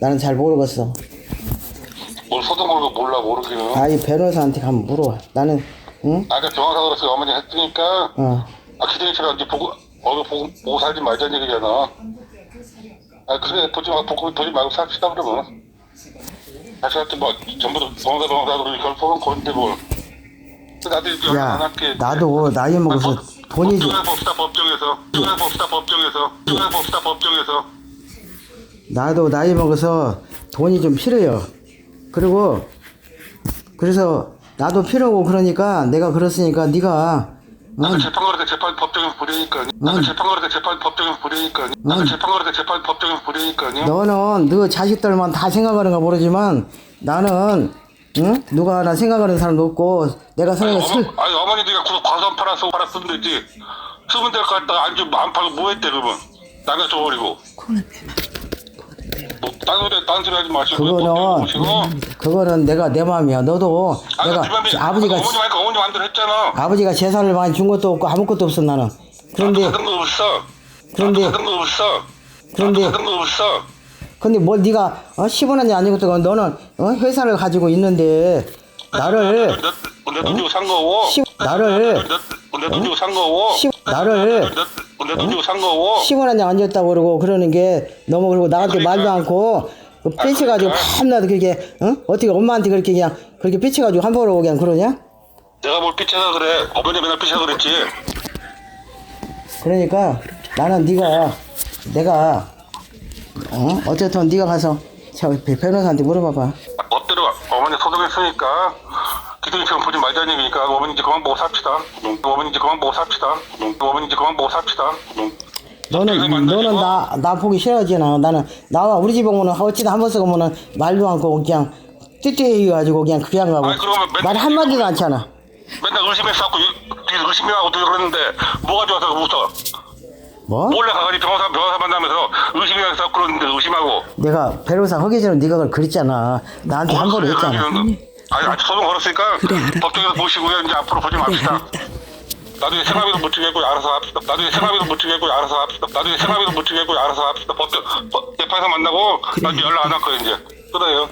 나는 잘 모르겠어. 뭘 소도 모르고 몰라 모르기는. 아이 변호사한테 가면 물어봐. 나는 응? 아까 정황사고로서 어머니 했으니까 어. 아 기대니처럼 이제 보고 어느 보고, 보고 살지 말자는 얘기잖아. 아 그래 보지 마 보고 보지 말고 삽시다 그러면. 다시 할때 뭐 전부 다 정황사 정황사 그러니 결국은 건데 뭘. 나도 이제 연락 안 야, 할게. 나도 나이 먹어서 돈이 좀 법정에서 봅시다 법정에서. 법정에서 봅시다 법정에서. 법정에서 봅시다 법정에서. 나도 나이 먹어서 돈이 좀 필요해요. 그리고 그래서 나도 필요하고 그러니까 내가 그랬으니까 네가 아까 재판 걸을 때 재판 법정에서 부리니까. 아까 재판 걸을 때 재판 법정에서 부리니까. 아까 재판 걸을 때 재판 법정에서 부리니까요. 너는 너 자식들만 다 생각하는가 모르지만 나는 응? 누가 하나 생각하는 사람도 없고 내가 아니, 생각 어머, 슬 아니 어머니들이 그 과수원 팔아서 팔았으면 되지. 쓰면 될 것 같다. 안 주면 안 팔고 뭐 했대 그러면. 남겨 줘버리고. 뭐, 딴 소리, 딴 소리 하지 마시고. 그거는. 그거는 내가 내 마음이야. 너도 아니, 내가 네 맘이- 아버지가 어머니 하니까 어머니 마음대로 했잖아. 아버지가 재산을 많이 준 것도 없고 아무것도 없어 나는. 그런데 나도 받은 거 없어. 그런데- 나도 받은 거 없어. 그런데- 나도 받은 거 없어. 근데 뭘 네가 어? 10원 한지 아니고도 너는 어? 회사를 가지고 있는데 나를 내돈 주고 산 거고. 시- 나를- 내돈 주고 산 거고. 시- 나를- 내돈 주고 산 거고. 10원한지 안 줬다고 그러고 그러는 게 너무 그리고 나한테 그러니까. 말도 않고 그 삐쳐가지고 그러니까. 밤낮 그렇게 어? 어떻게 엄마한테 그렇게 그냥 그렇게 삐쳐가지고 한 번으로 그냥 그러냐? 내가 뭘 삐쳐서 그래. 어머니 맨날 삐쳐 그랬지. 그러니까 나는 네가 내가 어? 어쨌든 네가 가서 저 변호사한테 물어봐봐. 멋대로 어머니 소송했으니까 기둥이처럼 보지 말자는 얘기니까 어머니 이제 그만 보고 삽시다. 응. 어머니 이제 그만 보고 삽시다. 응. 어머니 이제 그만 보고 삽시다. 응. 너는 너는 나 나 보기 싫어하잖아. 나는 나와 우리 집 오면은 어찌나 한번 쓰고 오면은 말도 않고 그냥 띠띠해 가지고 그냥 그냥 가고 아니, 그러면 맨날 말 한마디도 않잖아. 맨날 의심했었고 뒤에서 의심이하고 또 그러는데 뭐가 좋아서 웃어. 뭐? 몰래 가가지고 변호사 변호사 만나면서 의심이하고 그러는데 의심하고. 내가 변호사 전에 네가 그걸 그랬잖아. 나한테 한번 그래, 했잖아. 아니 아직 소송 걸었으니까 그래. 법정에서 보시고요 이제 앞으로 보지 맙시다. 나중에 생활비도 못 주겠고 알아서 합시다. 나중에 생활비도 못 주겠고 알아서 합시다. 나중에 생활비도 못 주겠고 알아서 합시다. 법정 법- 재판에서 만나고 나중에 연락 안 할 거예요 이제. 끊어요.